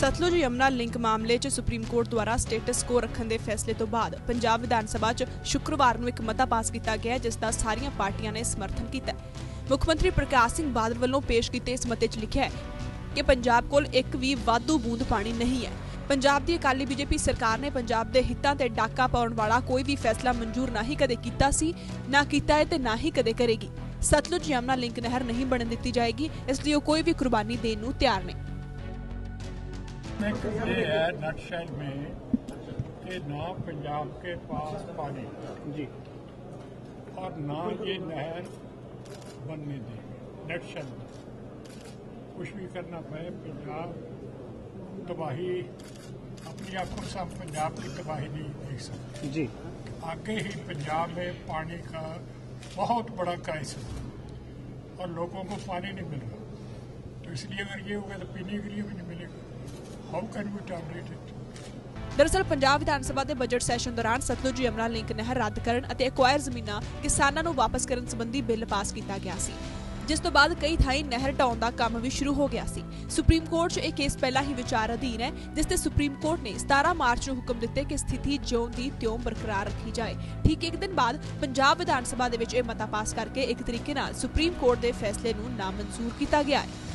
ਸਤਲੁਜ ਯਮਨਾ link ਮਾਮਲੇ 'ਚ supreme court ਦੁਆਰਾ ਸਟੇਟਸ ਕੋ ਰੱਖਣ ਦੇ ਫੈਸਲੇ ਤੋਂ ਬਾਅਦ ਪੰਜਾਬ ਵਿਧਾਨ ਸਭਾ 'ਚ ਸ਼ੁੱਕਰਵਾਰ ਨੂੰ ਇੱਕ ਮਤਾ ਪਾਸ ਕੀਤਾ ਗਿਆ, ਜਿਸ ਦਾ ਸਾਰੀਆਂ ਪਾਰਟੀਆਂ ਨੇ ਸਮਰਥਨ ਕੀਤਾ। ਮੁੱਖ ਮੰਤਰੀ ਪ੍ਰਕਾਸ਼ ਸਿੰਘ ਬਾਦਲ ਵੱਲੋਂ ਪੇਸ਼ ਕੀਤੇ ਇਸ ਮਤੇ 'ਚ ਲਿਖਿਆ ਹੈ ਕਿ ਪੰਜਾਬ ਕੋਲ ਇੱਕ ਵੀ ਵਾਧੂ ਬੂੰਦ ਪਾਣੀ ਨਹੀਂ ਹੈ। ਪੰਜਾਬ ਦੀ ਅਕਾਲੀ ਬੀਜੇਪੀ ਸਰਕਾਰ ਨੇ ਪੰਜਾਬ ਦੇ ਹਿੱਤਾਂ ਤੇ ਡਾਕਾ ਪਾਉਣ ਵਾਲਾ ਕੋਈ ਵੀ ਫੈਸਲਾ ਮਨਜ਼ੂਰ ਨਾ ਕਦੇ ਕੀਤਾ ਸੀ, ਨਾ ਕੀਤਾ ਹੈ ਤੇ ਨਾ ਹੀ ਕਦੇ ਕਰੇਗੀ। ਸਤਲੁਜ ਯਮਨਾ ਲਿੰਕ ਨਹਿਰ ਨਹੀਂ ਬਣਨ ਦਿੱਤੀ ਜਾਏਗੀ, ਇਸ ਲਈ ਉਹ ਕੋਈ ਵੀ ਕੁਰਬਾਨੀ ਦੇਣ ਨੂੰ ਤਿਆਰ ਨਹੀਂ में ये है नटशेल में कि ना पंजाब के पास पानी। जी। और ना ये नहर बनने देंगे नटशेल में। कुछ भी करना पड़े पंजाब तबाही अपनी आँखों से हम पंजाब की तबाही नहीं देख सकते। जी। आगे ही पंजाब में पानी का बहुत बड़ा क्राइसिस है और लोगों को पानी नहीं मिल रहा। तो इसलिए अगर ये होगा तो पीने के लिए भी नहीं मिलेगा। how can we tolerate it? ਦਰਅਸਲ ਪੰਜਾਬ ਵਿਧਾਨ ਸਭਾ ਦੇ ਬਜਟ ਸੈਸ਼ਨ ਦੌਰਾਨ ਸਤਲੁਜ ਯਮਨਾ ਲਿੰਕ ਨਹਿਰ ਰੱਦ ਕਰਨ ਅਤੇ ਐਕਵਾਇਰ ਜ਼ਮੀਨਾਂ ਕਿਸਾਨਾਂ ਨੂੰ ਵਾਪਸ ਕਰਨ ਸੰਬੰਧੀ ਬਿੱਲ ਪਾਸ ਕੀਤਾ ਗਿਆ ਸੀ, ਜਿਸ ਤੋਂ ਬਾਅਦ ਕਈ ਥਾਈਂ ਨਹਿਰ ਢਾਉਣ ਦਾ ਕੰਮ ਵੀ ਸ਼ੁਰੂ ਹੋ ਗਿਆ ਸੀ। ਸੁਪਰੀਮ ਕੋਰਟ 'ਚ ਇਹ ਕੇਸ ਪਹਿਲਾਂ ਹੀ ਵਿਚਾਰ ਅਧੀਨ ਹੈ, ਜਿਸ ਤੇ ਸੁਪਰੀਮ ਕੋਰਟ ਨੇ 17 ਮਾਰਚ ਨੂੰ ਹੁਕਮ ਦਿੱਤੇ ਕਿ ਸਥਿਤੀ ਜਿਉਂ ਦੀ ਤਿਉਂ ਬਰਕਰਾਰ ਰੱਖੀ ਜਾਏ। ਠੀਕ ਇੱਕ ਦਿਨ ਬਾਅਦ ਪੰਜਾਬ ਵਿਧਾਨ ਸਭਾ ਦੇ ਵਿੱਚ ਇਹ ਮਤਾ ਪਾਸ ਕਰਕੇ ਇੱਕ ਤਰੀਕੇ ਨਾਲ ਸੁਪਰੀਮ ਕੋਰਟ ਦੇ ਫੈਸਲੇ ਨੂੰ ਨਾਮਨਜ਼ੂਰ ਕੀਤਾ ਗਿਆ ਹੈ।